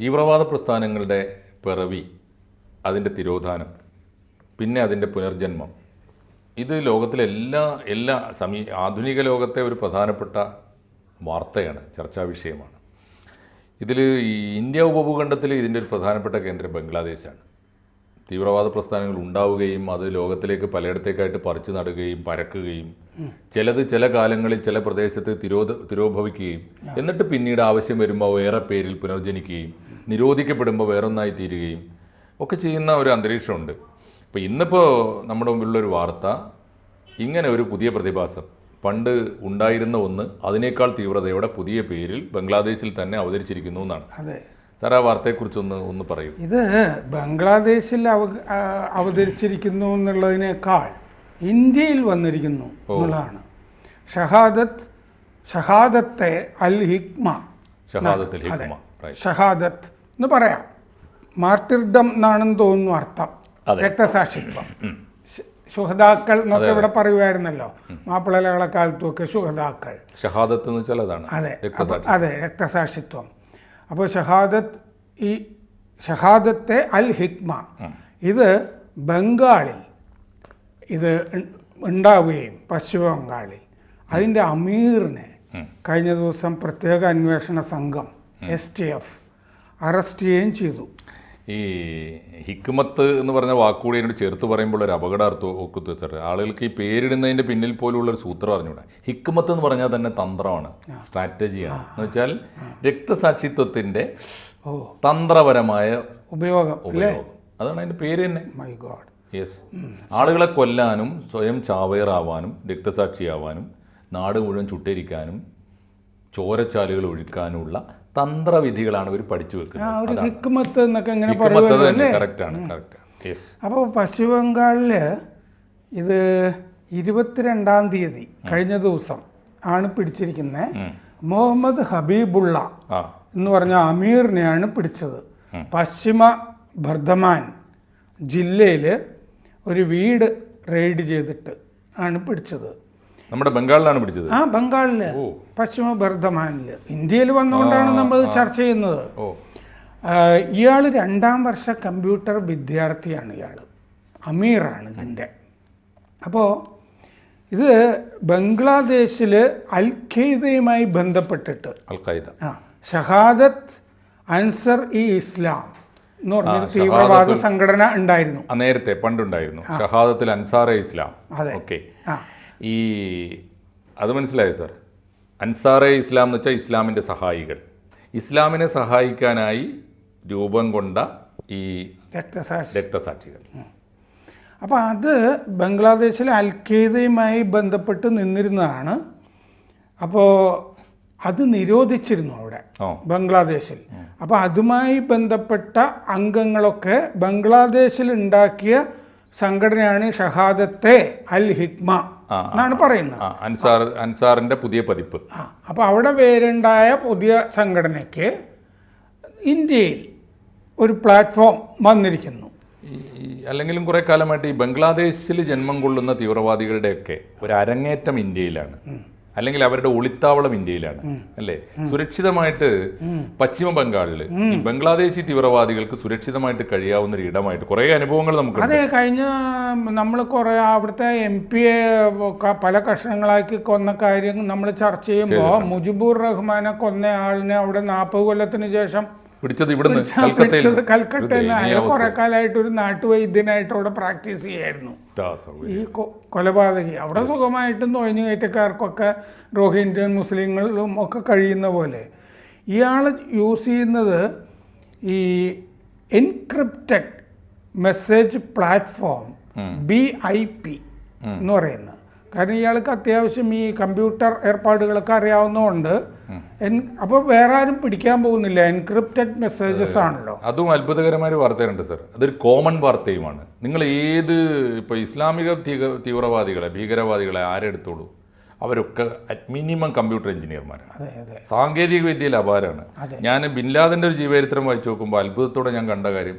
തീവ്രവാദ പ്രസ്ഥാനങ്ങളുടെ പിറവി അതിന്റെ തിരോധാനം പിന്നെ അതിന്റെ പുനർജന്മം. ഇത് ലോകത്തിലെ എല്ലാ എല്ലാ സമീ ആധുനിക ലോകത്തെ ഒരു പ്രധാനപ്പെട്ട വാർത്തയാണ് ചർച്ചാ വിഷയമാണ്. ഇതിൽ ഈ ഇന്ത്യ ഉപഭൂഖണ്ഡത്തിൽ ഇതിന്റെ ഒരു പ്രധാനപ്പെട്ട കേന്ദ്രം ബംഗ്ലാദേശാണ്. തീവ്രവാദ പ്രസ്ഥാനങ്ങൾ ഉണ്ടാവുകയും അത് ലോകത്തിലേക്ക് പലയിടത്തേക്കായിട്ട് പറിച്ചു നടുകയും പരക്കുകയും ചിലത് ചില കാലങ്ങളിൽ ചില പ്രദേശത്ത് തിരോധ തിരോഭവിക്കുകയും എന്നിട്ട് പിന്നീട് ആവശ്യം വരുമ്പോൾ ഏറെ പേരിൽ പുനർജനിക്കുകയും നിരോധിക്കപ്പെടുമ്പോൾ വേറൊന്നായി തീരുകയും ഒക്കെ ചെയ്യുന്ന ഒരു അന്തരീക്ഷമുണ്ട്. അപ്പോൾ ഇന്നിപ്പോൾ നമ്മുടെ മുമ്പിലുള്ളൊരു വാർത്ത ഇങ്ങനെ ഒരു പുതിയ പ്രതിഭാസം. പണ്ട് ഉണ്ടായിരുന്ന ഒന്ന് അതിനേക്കാൾ തീവ്രതയോടെ പുതിയ പേരിൽ ബംഗ്ലാദേശിൽ തന്നെ അവതരിച്ചിരിക്കുന്നു എന്നാണ്. അതെ. സാർ ആ വാർത്തയെക്കുറിച്ചൊന്ന് ഒന്ന് പറയൂ. ഇത് ബംഗ്ലാദേശിൽ അവ അവതരിച്ചിരിക്കുന്നു എന്നുള്ളതിനേക്കാൾ ഇന്ത്യയിൽ വന്നിരിക്കുന്നു എന്നുള്ളതാണ്. ഷഹാദത്ത് ഷഹാദത്തെ അൽ ഹിക്മ ഷഹാദത്ത് ഷഹാദത്ത് എന്ന് പറയാം. മാർട്ടിർഡം എന്നാണെന്ന് തോന്നുന്നു അർത്ഥം. രക്തസാക്ഷിത്വം. ശുഹതാക്കൾ എന്നൊക്കെ ഇവിടെ പറയുമായിരുന്നല്ലോ. മാപ്പിളകളെ കാലത്തുമൊക്കെ ശുഹദാക്കൾ. ഷഹാദത്ത് എന്ന് വെച്ചാൽ അതാണ്. അതെ. അതെ രക്തസാക്ഷിത്വം. അപ്പോൾ ഷഹാദത്ത് ഈ ഷഹാദത്തെ അൽ ഹിക്മ. ഇത് ബംഗാളിൽ ഇത് ഉണ്ടാവുകയും പശ്ചിമ ബംഗാളിൽ. അതിന്റെ അമീറിനെ കഴിഞ്ഞ ദിവസം പ്രത്യേക അന്വേഷണ സംഘം എസ് ടി എഫ് അറസ്റ്റ് ചെയ്യുകയും ചെയ്തു. ഈ ഹിക്മത്ത് എന്ന് പറഞ്ഞ വാക്കുകൂടി എന്നോട് ചേർത്ത് പറയുമ്പോൾ ഒരു അപകടാർത്ഥം ഒക്കെ സർ ആളുകൾക്ക് ഈ പേരിടുന്നതിന്റെ പിന്നിൽ പോലുള്ള ഒരു സൂത്രം അറിഞ്ഞൂടെ? ഹിക്മത്ത് എന്ന് പറഞ്ഞാൽ തന്നെ തന്ത്രമാണ് സ്ട്രാറ്റജിയാണ്. എന്ന് വെച്ചാൽ രക്തസാക്ഷിത്വത്തിന്റെ തന്ത്രപരമായ ഉപയോഗം ഉപയോഗം. അതാണ് അതിന്റെ പേര് തന്നെ. മൈ ഗോഡ് യെസ് ആളുകളെ കൊല്ലാനും സ്വയം ചാവേറാവാനും രക്തസാക്ഷിയാവാനും നാട് മുഴുവൻ ചുട്ടിരിക്കാനും ചോരച്ചാലുകൾ ഒഴുക്കാനുമുള്ള തന്ത്രവിധികളാണ് ഇവർ പഠിച്ചു വെക്കുന്നത്. ഹിക്മത്ത് എന്നൊക്കെ ഇങ്ങനെ കറക്റ്റാണ് കറക്റ്റ് അപ്പോൾ പശ്ചിമ ബംഗാളിൽ ഇത് ഇരുപത്തിരണ്ടാം തീയതി കഴിഞ്ഞ ദിവസം ആണ് പിടിച്ചിരിക്കുന്നത് മുഹമ്മദ് ഹബീബുള്ള എന്ന് പറഞ്ഞ അമീറിനെയാണ് പിടിച്ചത്. പശ്ചിമ ബർധമാൻ ജില്ലയിൽ ഒരു വീട് റെയ്ഡ് ചെയ്തിട്ട് ആണ് പിടിച്ചത്. നമ്മുടെ ബംഗാളിലാണ് പിടിച്ചത്. ആ ബംഗാളിൽ. പശ്ചിമ ബർദ്ധമാനിൽ ഇന്ത്യയിൽ വന്നുകൊണ്ടാണ് നമ്മൾ ചർച്ച ചെയ്യുന്നത്. ഇയാൾ രണ്ടാം വർഷ കമ്പ്യൂട്ടർ വിദ്യാർത്ഥിയാണ് ഇയാൾ അമീറാണ് ഇതിന്റെ അപ്പോൾ ഇത് ബംഗ്ലാദേശിൽ അൽ ഖയ്ദയുമായി ബന്ധപ്പെട്ടിട്ട്. അൽ ഖൈദ ആ ഷഹാദത്ത് അൻസർ ഇ ഇസ്ലാം എന്ന് പറഞ്ഞൊരു തീവ്രവാദ സംഘടന ഉണ്ടായിരുന്നു. നേരത്തെ പണ്ടുണ്ടായിരുന്നു. ഷഹാദത്തിൽ അൻസാർ ഇസ്ലാം. അതെ. ഓക്കെ. ആ. ഈ അത് മനസ്സിലായോ സർ? അൻസാറെ ഇസ്ലാം എന്ന് വെച്ചാൽ ഇസ്ലാമിന്റെ സഹായികൾ. ഇസ്ലാമിനെ സഹായിക്കാനായി രൂപം കൊണ്ട ഈ രക്തസാക്ഷി. രക്തസാക്ഷികൾ. അപ്പോൾ അത് ബംഗ്ലാദേശിലെ അൽ ബന്ധപ്പെട്ട് നിന്നിരുന്നതാണ്. അപ്പോൾ അത് നിരോധിച്ചിരുന്നു അവിടെ ബംഗ്ലാദേശിൽ. അപ്പോൾ അതുമായി ബന്ധപ്പെട്ട അംഗങ്ങളൊക്കെ ബംഗ്ലാദേശിൽ ഉണ്ടാക്കിയ സംഘടനയാണ് ഷഹാദത്തെ അൽ ഹിക്മ. എന്നാണ് പറയുന്നത്. അൻസാർ അൻസാറിന്റെ പുതിയ പതിപ്പ്. ആ അപ്പോൾ അവിടെ പേരുണ്ടായ പുതിയ സംഘടനയ്ക്ക് ഇന്ത്യയിൽ ഒരു പ്ലാറ്റ്ഫോം വന്നിരിക്കുന്നു. അല്ലെങ്കിലും കുറേ കാലമായിട്ട് ഈ ബംഗ്ലാദേശിൽ ജന്മം കൊള്ളുന്ന തീവ്രവാദികളുടെയൊക്കെ ഒരു അരങ്ങേറ്റം ഇന്ത്യയിലാണ്. അല്ലെങ്കിൽ അവരുടെ ഒളിത്താവളം ഇന്ത്യയിലാണ് അല്ലേ? സുരക്ഷിതമായിട്ട് പശ്ചിമ ബംഗാളിൽ ഈ ബംഗ്ലാദേശി തീവ്രവാദികൾക്ക് സുരക്ഷിതമായിട്ട് കഴിയാവുന്ന ഒരു ഇടമായിട്ട് കുറേ അനുഭവങ്ങൾ നമുക്ക് അതെ കഴിഞ്ഞ നമ്മൾ കുറേ അവിടുത്തെ എം പിയെ പല കഷ്ണങ്ങളാക്കി കൊന്ന കാര്യം നമ്മൾ ചർച്ച ചെയ്യുമ്പോൾ മുജിബുർ റഹ്മാനെ കൊന്ന ആളിനെ അവിടെ നാൽപ്പത് കൊല്ലത്തിന് ശേഷം പിടിച്ചത് ഇവിടുന്ന് പിടിച്ചത് കൽക്കട്ടയിൽ അയാൾ കുറെ കാലമായിട്ട് ഒരു നാട്ടുവൈദ്യനായിട്ട് അവിടെ പ്രാക്ടീസ് ചെയ്യായിരുന്നു. ഈ കൊലപാതകി. അവിടെ സുഖമായിട്ട് നുഴഞ്ഞു കയറ്റക്കാർക്കൊക്കെ റോഹിന്ത്യൻ മുസ്ലിങ്ങളും ഒക്കെ കഴിയുന്ന പോലെ. ഇയാൾ യൂസ് ചെയ്യുന്നത് ഈ encrypted message platform B I P എന്ന് പറയുന്നത്. കാരണം ഇയാൾക്ക് അത്യാവശ്യം ഈ കമ്പ്യൂട്ടർ ഏർപ്പാടുകളൊക്കെ അറിയാവുന്നതുകൊണ്ട് അപ്പോൾ വേറെ ആരും പിടിക്കാൻ പോകുന്നില്ല. എൻക്രിപ്റ്റഡ് മെസ്സേജസ് ആണല്ലോ. അതും അത്ഭുതകരമായ ഒരു വാർത്തയുണ്ട് സർ അതൊരു കോമൺ വാർത്തയുമാണ്. നിങ്ങൾ ഏത് ഇപ്പോൾ ഇസ്ലാമിക തീവ്രവാദികളെ ഭീകരവാദികളെ ആരെടുത്തോളൂ അവരൊക്കെ അറ്റ് മിനിമം കമ്പ്യൂട്ടർ എഞ്ചിനീയർമാരാണ് സാങ്കേതിക വിദ്യയിൽ അപാരമാണ് ഞാൻ ബിൻലാദിന്റെ ഒരു ജീവചരിത്രം വായിച്ചു നോക്കുമ്പോൾ അത്ഭുതത്തോടെ ഞാൻ കണ്ട കാര്യം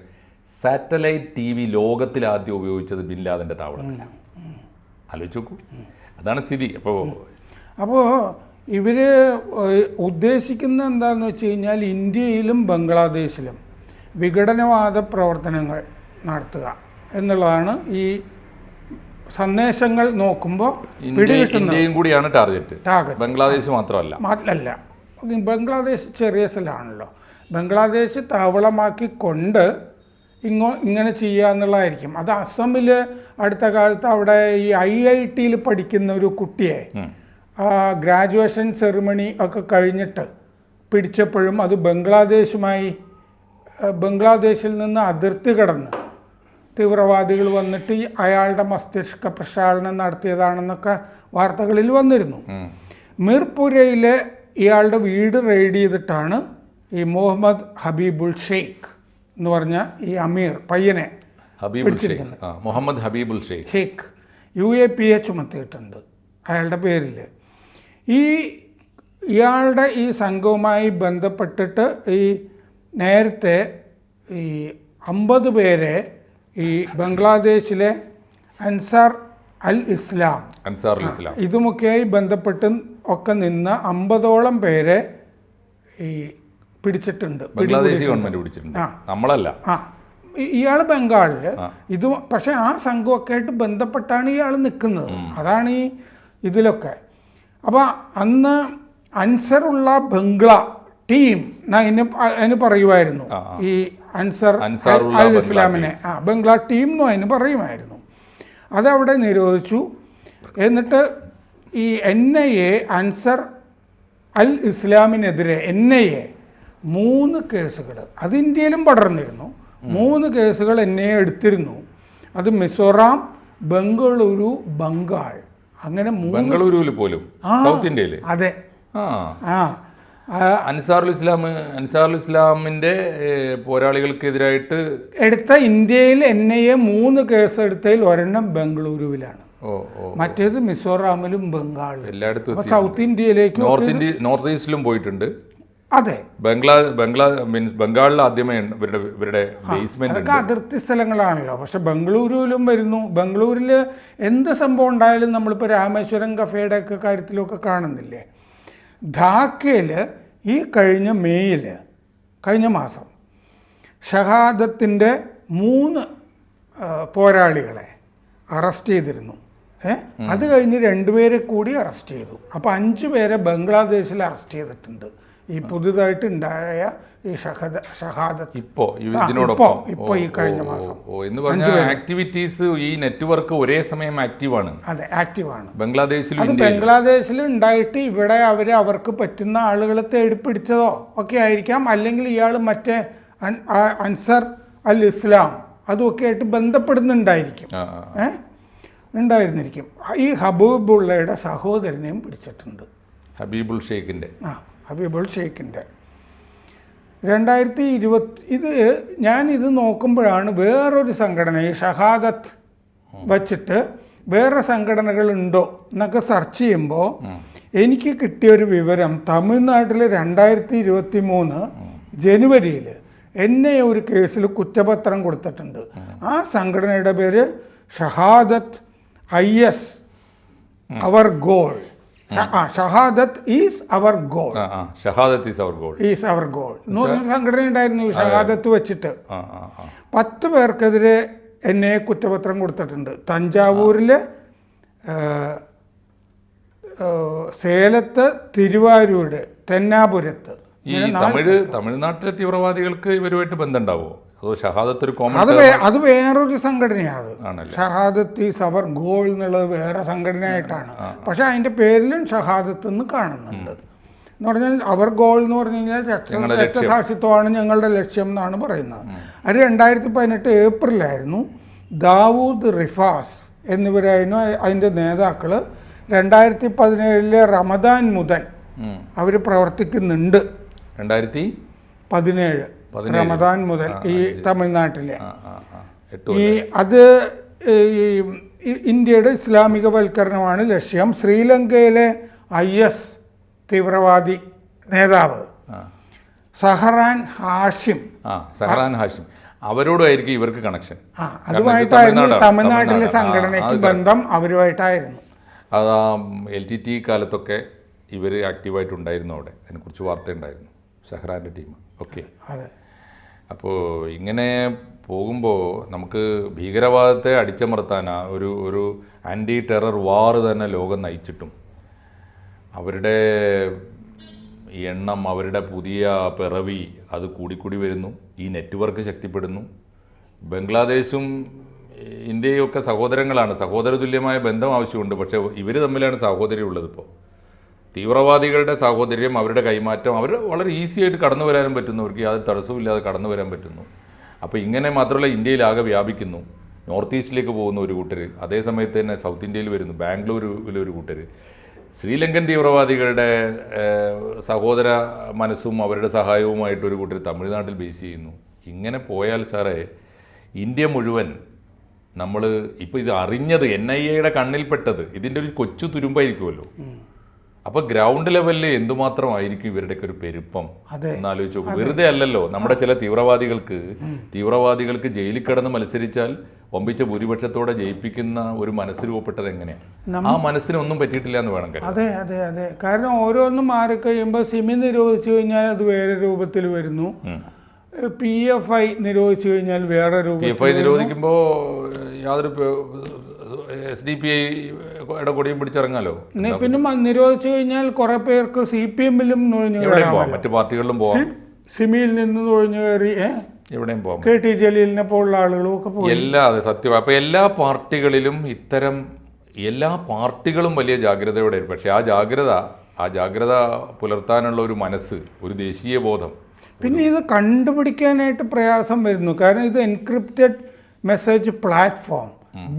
സാറ്റലൈറ്റ് ടി വി ലോകത്തിൽ ആദ്യം ഉപയോഗിച്ചത് ബിൻലാദിന്റെ താവളത്തിലാണ്. ആലോചിച്ച് നോക്കൂ അതാണ് സ്ഥിതി. അപ്പോൾ അപ്പോൾ ഇവർ ഉദ്ദേശിക്കുന്ന എന്താണെന്ന് വെച്ച് കഴിഞ്ഞാൽ ഇന്ത്യയിലും ബംഗ്ലാദേശിലും വിഘടനവാദ പ്രവർത്തനങ്ങൾ നടത്തുക എന്നുള്ളതാണ് ഈ സന്ദേശങ്ങൾ നോക്കുമ്പോൾ ഇന്ത്യയും കൂടിയാണ് ടാർഗറ്റ്. ബംഗ്ലാദേശ് മാത്രമല്ല. അല്ല ബംഗ്ലാദേശ് ചെറിയ സ്ഥലമാണല്ലോ ബംഗ്ലാദേശ് താവളമാക്കി കൊണ്ട് ഇങ്ങോ ഇങ്ങനെ ചെയ്യുക എന്നുള്ളതായിരിക്കും അത് അസമിൽ അടുത്ത കാലത്ത് അവിടെ ഈ ഐ ഐ ടിയിൽ പഠിക്കുന്ന ഒരു കുട്ടിയെ. ഗ്രാജുവേഷൻ സെറിമണി ഒക്കെ കഴിഞ്ഞിട്ട് പിടിച്ചപ്പോഴും അത് ബംഗ്ലാദേശുമായി ബംഗ്ലാദേശിൽ നിന്ന് അതിർത്തി കടന്ന് തീവ്രവാദികൾ വന്നിട്ട് ഈ അയാളുടെ മസ്തിഷ്ക പ്രക്ഷാളനം നടത്തിയതാണെന്നൊക്കെ വാർത്തകളിൽ വന്നിരുന്നു. മിർപുരയിലെ ഇയാളുടെ വീട് റെയ്ഡ് ചെയ്തിട്ടാണ് ഈ മുഹമ്മദ് ഹബീബുൾ ഷെയ്ഖ് എന്ന് പറഞ്ഞ ഈ അമീർ പയ്യനെ Habibul Sheikh. Muhammad Habibul Sheikh. Sheikh. U A P A ചുമത്തിയിട്ടുണ്ട് അയാളുടെ പേരിൽ ഈ ഇയാളുടെ ഈ സംഘവുമായി ബന്ധപ്പെട്ടിട്ട് ഈ നേരത്തെ ഈ അമ്പത് പേരെ ഈ ബംഗ്ലാദേശിലെ അൻസാർ അൽ ഇസ്ലാം അൻസാറുൽ ഇസ്ലാം. ഇതുമൊക്കെയായി ബന്ധപ്പെട്ട് ഒക്കെ നിന്ന് അമ്പതോളം പേരെ ഈ പിടിച്ചിട്ടുണ്ട് ബംഗ്ലാദേശി ഗവൺമെന്റ് പിടിച്ചിട്ടുണ്ട്. നമ്മളല്ല. ഇയാൾ ബംഗാളിൽ. ഇത് പക്ഷെ ആ സംഘമൊക്കെ ആയിട്ട് ബന്ധപ്പെട്ടാണ് ഇയാൾ നിൽക്കുന്നത് അതാണ് ഈ ഇതിലൊക്കെ. അപ്പോൾ അന്ന് അൻസറുള്ള ബംഗ്ല ടീം ഞാൻ അതിന് പറയുമായിരുന്നു. ഈ അൻസർ അൽ ഇസ്ലാമിനെ. ആ ബംഗ്ല ടീം എന്നും അതിന് പറയുമായിരുന്നു. അതവിടെ നിരോധിച്ചു. എന്നിട്ട് ഈ N I A Ansar Al ഇസ്ലാമിനെതിരെ N I A മൂന്ന് കേസുകൾ അത് ഇന്ത്യയിലും പടർന്നിരുന്നു. മൂന്ന് കേസുകൾ എന്നെ എടുത്തിരുന്നു. അത് മിസോറാം ബംഗളൂരു ബംഗാൾ. അങ്ങനെ ബംഗളൂരുവിൽ പോലും? സൗത്ത് ഇന്ത്യയിൽ അതെ. ആ. അൻസാറുൽ ഇസ്ലാം അൻസാറുൽ ഇസ്ലാമിന്റെ പോരാളികൾക്കെതിരായിട്ട് എടുത്ത ഇന്ത്യയിൽ എൻ ഐ എ മൂന്ന് കേസ് എടുത്തതിൽ ഒരെണ്ണം ബംഗളൂരുവിലാണ് മറ്റേത് മിസോറാമിലും ബംഗാളിലും. എല്ലായിടത്തും സൗത്ത് ഇന്ത്യയിലേക്ക് നോർത്ത് ഇന്ത്യ നോർത്ത് ഈസ്റ്റിലും പോയിട്ടുണ്ട്. അതെ. ബംഗ്ലാ ബംഗ്ലാ മീൻസ് ബംഗാളിൽ ആദ്യമേ ഇവരുടെ ഇവരുടെ ബേസ്മെന്റ് അതൊക്കെ അതിർത്തി സ്ഥലങ്ങളാണല്ലോ. പക്ഷെ ബംഗളൂരുവിലും വരുന്നു. ബംഗളൂരിൽ എന്ത് സംഭവം ഉണ്ടായാലും നമ്മളിപ്പോൾ രാമേശ്വരം കഫേയുടെ ഒക്കെ കാര്യത്തിലൊക്കെ കാണുന്നില്ലേ? ധാക്കയിൽ ഈ കഴിഞ്ഞ മെയ്യിൽ കഴിഞ്ഞ മാസം ഷഹാദത്തിന്റെ മൂന്ന് പോരാളികളെ അറസ്റ്റ് ചെയ്തിരുന്നു. ഏ? അത് കഴിഞ്ഞ് രണ്ടുപേരെ കൂടി അറസ്റ്റ് ചെയ്തു. അപ്പോൾ അഞ്ച് പേരെ ബംഗ്ലാദേശിൽ അറസ്റ്റ് ചെയ്തിട്ടുണ്ട്. ഈ പുതുതായിട്ട് ഉണ്ടായ ഈ ഷഹദ ഷഹാദത്ത്. ഇപ്പോ ഇതിനോടൊപ്പം. ഇപ്പോ- ഈ കഴിഞ്ഞ മാസം. ഓ എന്ന് പറഞ്ഞാൽ ആക്ടിവിറ്റീസ് ഈ നെറ്റ്വർക്ക് ഒരേ സമയം ആക്റ്റീവാണ്. അതെ ആക്റ്റീവാണ്. ബംഗ്ലാദേശിലും അത് ബംഗ്ലാദേശിൽ ഉണ്ടായിട്ട് ഇവിടെ അവർ അവർക്ക് പറ്റുന്ന ആളുകളെ തേടിപ്പിടിച്ചതോ ഒക്കെ ആയിരിക്കാം. അല്ലെങ്കിൽ ഇയാൾ മറ്റേ അൻസർ അൽ ഇസ്ലാം അതുമൊക്കെ ആയിട്ട് ബന്ധപ്പെടുന്നുണ്ടായിരിക്കും. ആ. ഉണ്ടായിരുന്നിരിക്കും. ഈ ഹബൂബുള്ളയുടെ സഹോദരനെയും പിടിച്ചിട്ടുണ്ട്. ഹബീബുൾ ഷെയ്ഖിന്റെ. ആ ഹബീബുൾ ഷെയ്ഖിന്റെ. രണ്ടായിരത്തി ഇരുപത്തി ഇത് ഞാൻ ഇത് നോക്കുമ്പോഴാണ് വേറൊരു സംഘടന ഈ ഷഹാദത്ത് വച്ചിട്ട് വേറെ സംഘടനകളുണ്ടോ എന്നൊക്കെ സെർച്ച് ചെയ്യുമ്പോൾ എനിക്ക് കിട്ടിയൊരു വിവരം തമിഴ്നാട്ടിൽ രണ്ടായിരത്തി ഇരുപത്തി മൂന്ന് ജനുവരിയിൽ എന്നെ ഒരു കേസിൽ കുറ്റപത്രം കൊടുത്തിട്ടുണ്ട്. ആ സംഘടനയുടെ പേര് Shahadat I S our goal. Shahadat is our goal Shahadat is our goal is our goal എന്ന് പറഞ്ഞ സംഘടന ഉണ്ടായിരുന്നു ഷഹാദത്ത് വെച്ചിട്ട്. പത്ത് പേർക്കെതിരെ എന്നെ കുറ്റപത്രം കൊടുത്തിട്ടുണ്ട്. തഞ്ചാവൂരിൽ സേലത്ത് തിരുവാരൂര് തെന്നാപുരത്ത്. തമിഴ് തമിഴ്നാട്ടിലെ തീവ്രവാദികൾക്ക് ഇവരുമായിട്ട് ബന്ധമുണ്ടാവോ? ഷഹാദത്ത് അത് അത് വേറൊരു സംഘടനയാണ്. അത് സവർ ഷഹാദത്ത് ഗോൾ എന്നുള്ളത് വേറെ സംഘടനയായിട്ടാണ്. പക്ഷെ അതിന്റെ പേരിലും ഷഹാദത്ത് എന്ന് കാണുന്നുണ്ട്. എന്ന് പറഞ്ഞാൽ അവർ ഗോൾ എന്ന് പറഞ്ഞു കഴിഞ്ഞാൽ രക്തസാക്ഷിത്വമാണ് ഞങ്ങളുടെ ലക്ഷ്യം എന്നാണ് പറയുന്നത്. അത് രണ്ടായിരത്തി പതിനെട്ട് ഏപ്രിലായിരുന്നു ദാവൂദ് റിഫാസ് എന്നിവരായിരുന്നു അതിന്റെ നേതാക്കൾ. രണ്ടായിരത്തി പതിനേഴിലെ റമദാൻ മുതൽ അവർ പ്രവർത്തിക്കുന്നുണ്ട്. രണ്ടായിരത്തി പതിനേഴ്. റമദാൻ മുതൽ ഈ തമിഴ്നാട്ടിലെ. ഈ അത് ഇന്ത്യയുടെ ഇസ്ലാമിക ഇന്ത്യയുടെ ഇസ്ലാമികവൽക്കരണമാണ് ലക്ഷ്യം. ശ്രീലങ്കയിലെ ഐ എസ് തീവ്രവാദി നേതാവ് സഹറാൻ ഹാഷിം. സഹറാൻ ഹാഷിം. അവരോടായിരിക്കും ഇവർക്ക് കണക്ഷൻ ആ അതുമായിട്ടായിരുന്നു തമിഴ്നാട്ടിലെ സംഘടനയ്ക്ക് ബന്ധം അവരുമായിട്ടായിരുന്നു. അത് ആ എൽ ടി ടി കാലത്തൊക്കെ ഇവർ ആക്റ്റീവായിട്ടുണ്ടായിരുന്നു അവിടെ. അതിനെക്കുറിച്ച് വാർത്തയുണ്ടായിരുന്നു ഷഹ്റാന്റെ ടീം. ഓക്കെ. അപ്പോൾ ഇങ്ങനെ പോകുമ്പോൾ നമുക്ക് ഭീകരവാദത്തെ അടിച്ചമർത്താൻ ഒരു ഒരു ആന്റി ടെറർ വാർ തന്നെ ലോകം നയിച്ചിട്ടും. അവരുടെ എണ്ണം അവരുടെ പുതിയ പിറവി അത് കൂടിക്കൂടി വരുന്നു. ഈ നെറ്റ്വർക്ക് ശക്തിപ്പെടുന്നു. ബംഗ്ലാദേശും ഇന്ത്യയും ഒക്കെ സഹോദരങ്ങളാണ്. സഹോദര തുല്യമായ ബന്ധം ആവശ്യമുണ്ട്. പക്ഷേ ഇവർ തമ്മിലാണ് സഹോദരി ഉള്ളത് ഇപ്പോൾ തീവ്രവാദികളുടെ സാഹോദര്യം അവരുടെ കൈമാറ്റം അവർ വളരെ ഈസി ആയിട്ട് കടന്നു വരാനും പറ്റുന്നു. അവർക്ക് യാതൊരു തടസ്സമില്ലാതെ കടന്നു വരാൻ പറ്റുന്നു. അപ്പോൾ ഇങ്ങനെ മാത്രമല്ല ഇന്ത്യയിലാകെ വ്യാപിക്കുന്നു. നോർത്ത് ഈസ്റ്റിലേക്ക് പോകുന്ന ഒരു കൂട്ടർ അതേ സമയത്ത് തന്നെ സൗത്ത് ഇന്ത്യയിൽ വരുന്നു ബാംഗ്ലൂരിലെ ഒരു കൂട്ടർ ശ്രീലങ്കൻ തീവ്രവാദികളുടെ സഹോദര മനസ്സും അവരുടെ സഹായവുമായിട്ട് ഒരു കൂട്ടർ തമിഴ്നാട്ടിൽ ബേസ് ചെയ്യുന്നു. ഇങ്ങനെ പോയാൽ സാറേ ഇന്ത്യ മുഴുവൻ നമ്മൾ ഇപ്പോൾ ഇത് അറിഞ്ഞത് എൻ ഐ എയുടെ കണ്ണിൽപ്പെട്ടത്. ഇതിന്റെ ഒരു കൊച്ചു തുരുമ്പായിരിക്കുമല്ലോ. അപ്പോൾ ഗ്രൗണ്ട് ലെവലിൽ എന്തുമാത്രമായിരിക്കും ഇവരുടെയൊക്കെ ഒരു പെരുപ്പം? എന്നാലോചിച്ച് നോക്കും. വെറുതെ അല്ലല്ലോ. നമ്മുടെ ചില തീവ്രവാദികൾക്ക് തീവ്രവാദികൾക്ക് ജയിലിൽ കിടന്ന് മത്സരിച്ചാൽ ഒമ്പിച്ച ഭൂരിപക്ഷത്തോടെ ജയിപ്പിക്കുന്ന ഒരു മനസ്സ് രൂപപ്പെട്ടത് എങ്ങനെയാണ് ആ മനസ്സിന് ഒന്നും പറ്റിയിട്ടില്ല എന്ന് വേണം അതെ അതെ അതെ. കാരണം ഓരോന്നും മാറിക്കഴിയുമ്പോൾ സിമി നിരോധിച്ചു കഴിഞ്ഞാൽ അത് വേറെ രൂപത്തിൽ വരുന്നു. പി എഫ് ഐ നിരോധിച്ചു കഴിഞ്ഞാൽ വേറെ പി രൂപത്തിൽ എഫ് ഐ നിരോധിക്കുമ്പോൾ യാതൊരു എസ് ഡി പി ഐയുടെ കൊടിയും പിടിച്ചിറങ്ങാലോ? പിന്നെ നിരോധിച്ചു കഴിഞ്ഞാൽ കുറെ പേർക്ക് സി പി എമ്മിലും എവിടെയും പോവാം മറ്റു പാർട്ടികളിലും പോവാം. സിമിയിൽ നിന്ന് നുഴഞ്ഞു കയറി? എവിടെയും പോവാം. കെ ടി ജലീലിനെ പോലുള്ള ആളുകളും ഒക്കെ പോകും എല്ലാ അതെ സത്യം. അപ്പോൾ എല്ലാ പാർട്ടികളിലും ഇത്തരം എല്ലാ പാർട്ടികളും വലിയ ജാഗ്രതയോടെ പക്ഷേ ആ ജാഗ്രത ആ ജാഗ്രത പുലർത്താനുള്ള ഒരു മനസ്സ് ഒരു ദേശീയ ബോധം. പിന്നെ ഇത് കണ്ടുപിടിക്കാനായിട്ട് പ്രയാസം വരുന്നു. കാരണം ഇത് encrypted message platform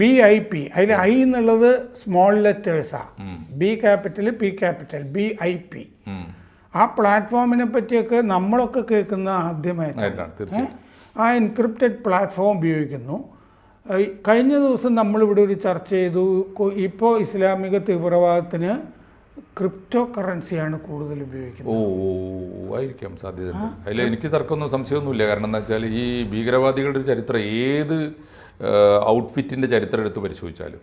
B I P അതിൽ ഐ എന്നുള്ളത് small ലെറ്റേഴ്സാണ് B capital P capital B I P ആ പ്ലാറ്റ്ഫോമിനെ പറ്റിയൊക്കെ നമ്മളൊക്കെ കേൾക്കുന്ന ആദ്യമായിട്ട് ആയിട്ടാണ് ആ എൻക്രിപ്റ്റഡ് പ്ലാറ്റ്ഫോം ഉപയോഗിക്കുന്നു. കഴിഞ്ഞ ദിവസം നമ്മളിവിടെ ഒരു ചർച്ച ചെയ്തു. ഇപ്പോൾ ഇസ്ലാമിക തീവ്രവാദത്തിന് ക്രിപ്റ്റോ കറൻസിയാണ് കൂടുതൽ ഉപയോഗിക്കുന്നത്. ഓ ആയിരിക്കാം സാധ്യത അതിൽ എനിക്ക് തർക്കമൊന്നും സംശയമൊന്നുമില്ല. കാരണം എന്താ വെച്ചാൽ ഈ ഭീകരവാദികളുടെ ചരിത്രം ഏത് ഔട്ട്ഫിറ്റിന്റെ ചരിത്രം എടുത്ത് പരിശോധിച്ചാലും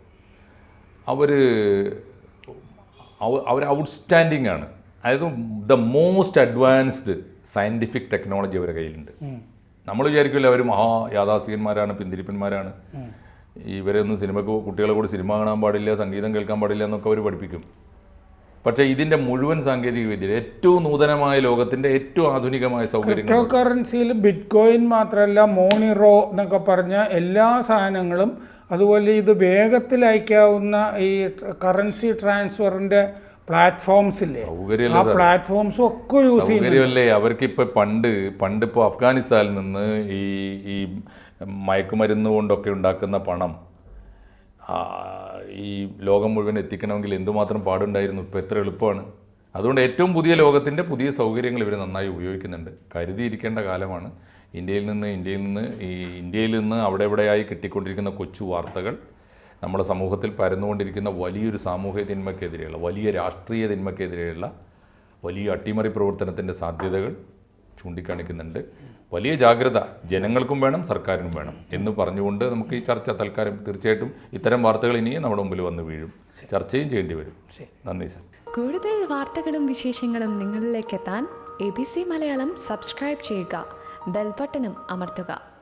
അവർ അവർ ഔട്ട്സ്റ്റാൻഡിംഗ് ആണ്. അതായത് the most advanced scientific technology അവരുടെ കയ്യിലുണ്ട്. നമ്മൾ വിചാരിക്കില്ല അവർ മഹാ യാഥാസ്ഥികന്മാരാണ് പിന്തിരിപ്പന്മാരാണ്. ഇവരൊന്നും സിനിമക്ക് കുട്ടികളെ കൂടി സിനിമ കാണാൻ പാടില്ല സംഗീതം കേൾക്കാൻ പാടില്ല എന്നൊക്കെ അവർ പഠിപ്പിക്കും. പക്ഷേ ഇതിന്റെ മുഴുവൻ സാങ്കേതിക വിദ്യ ഏറ്റവും നൂതനമായ ലോകത്തിന്റെ ഏറ്റവും ആധുനികമായ സൗകര്യങ്ങൾ ക്രിപ്റ്റോ കറൻസിയിൽ ബിറ്റ് കോയിൻ മാത്രമല്ല മോണിറോ എന്നൊക്കെ പറഞ്ഞ എല്ലാ സാധനങ്ങളും അതുപോലെ ഇത് വേഗത്തിൽ അയക്കാവുന്ന ഈ കറൻസി ട്രാൻസ്ഫറിന്റെ പ്ലാറ്റ്ഫോംസ് ഇല്ല ആ പ്ലാറ്റ്ഫോംസും ഒക്കെ യൂസ് ചെയ്യുന്നില്ലേ സൗകര്യമല്ലേ? അവർക്ക് ഇപ്പം പണ്ട് പണ്ട് ഇപ്പോൾ അഫ്ഗാനിസ്ഥാനിൽ നിന്ന് ഈ ഈ മയക്കുമരുന്ന് കൊണ്ടൊക്കെ ഉണ്ടാക്കുന്ന പണം ഈ ലോകം മുഴുവൻ എത്തിക്കണമെങ്കിൽ എന്തുമാത്രം പാടുണ്ടായിരുന്നു ഇപ്പോൾ എത്ര എളുപ്പമാണ്. അതുകൊണ്ട് ഏറ്റവും പുതിയ ലോകത്തിന്റെ പുതിയ സൗകര്യങ്ങൾ ഇവർ നന്നായി ഉപയോഗിക്കുന്നുണ്ട്. കരുതിയിരിക്കേണ്ട കാലമാണ്. ഇന്ത്യയിൽ നിന്ന് ഇന്ത്യയിൽ നിന്ന് ഈ ഇന്ത്യയിൽ നിന്ന് അവിടെ എവിടെയായി കിട്ടിക്കൊണ്ടിരിക്കുന്ന കൊച്ചു വാർത്തകൾ നമ്മുടെ സമൂഹത്തിൽ പരന്നുകൊണ്ടിരിക്കുന്ന വലിയൊരു സാമൂഹ്യ തിന്മയ്ക്കെതിരെയുള്ള വലിയ രാഷ്ട്രീയ തിന്മയ്ക്കെതിരെയുള്ള വലിയ അട്ടിമറി പ്രവർത്തനത്തിന്റെ സാധ്യതകൾ ചൂണ്ടിക്കാണിക്കുന്നുണ്ട്. വലിയ ജാഗ്രത ജനങ്ങൾക്കും വേണം സർക്കാരിനും വേണം എന്ന് പറഞ്ഞുകൊണ്ട് നമുക്ക് ഈ ചർച്ച തൽക്കാലം തീർച്ചയായിട്ടും ഇത്തരം വാർത്തകൾ ഇനിയും നമ്മുടെ മുമ്പിൽ വന്ന് വീഴും. ചർച്ചയും ചെയ്യേണ്ടി വരും. നന്ദി സർ. കൂടുതൽ വാർത്തകളും വിശേഷങ്ങളും നിങ്ങളിലേക്ക് എത്താൻ A B C Malayalam subscribe ചെയ്യുക. ബെൽബട്ടനും അമർത്തുക.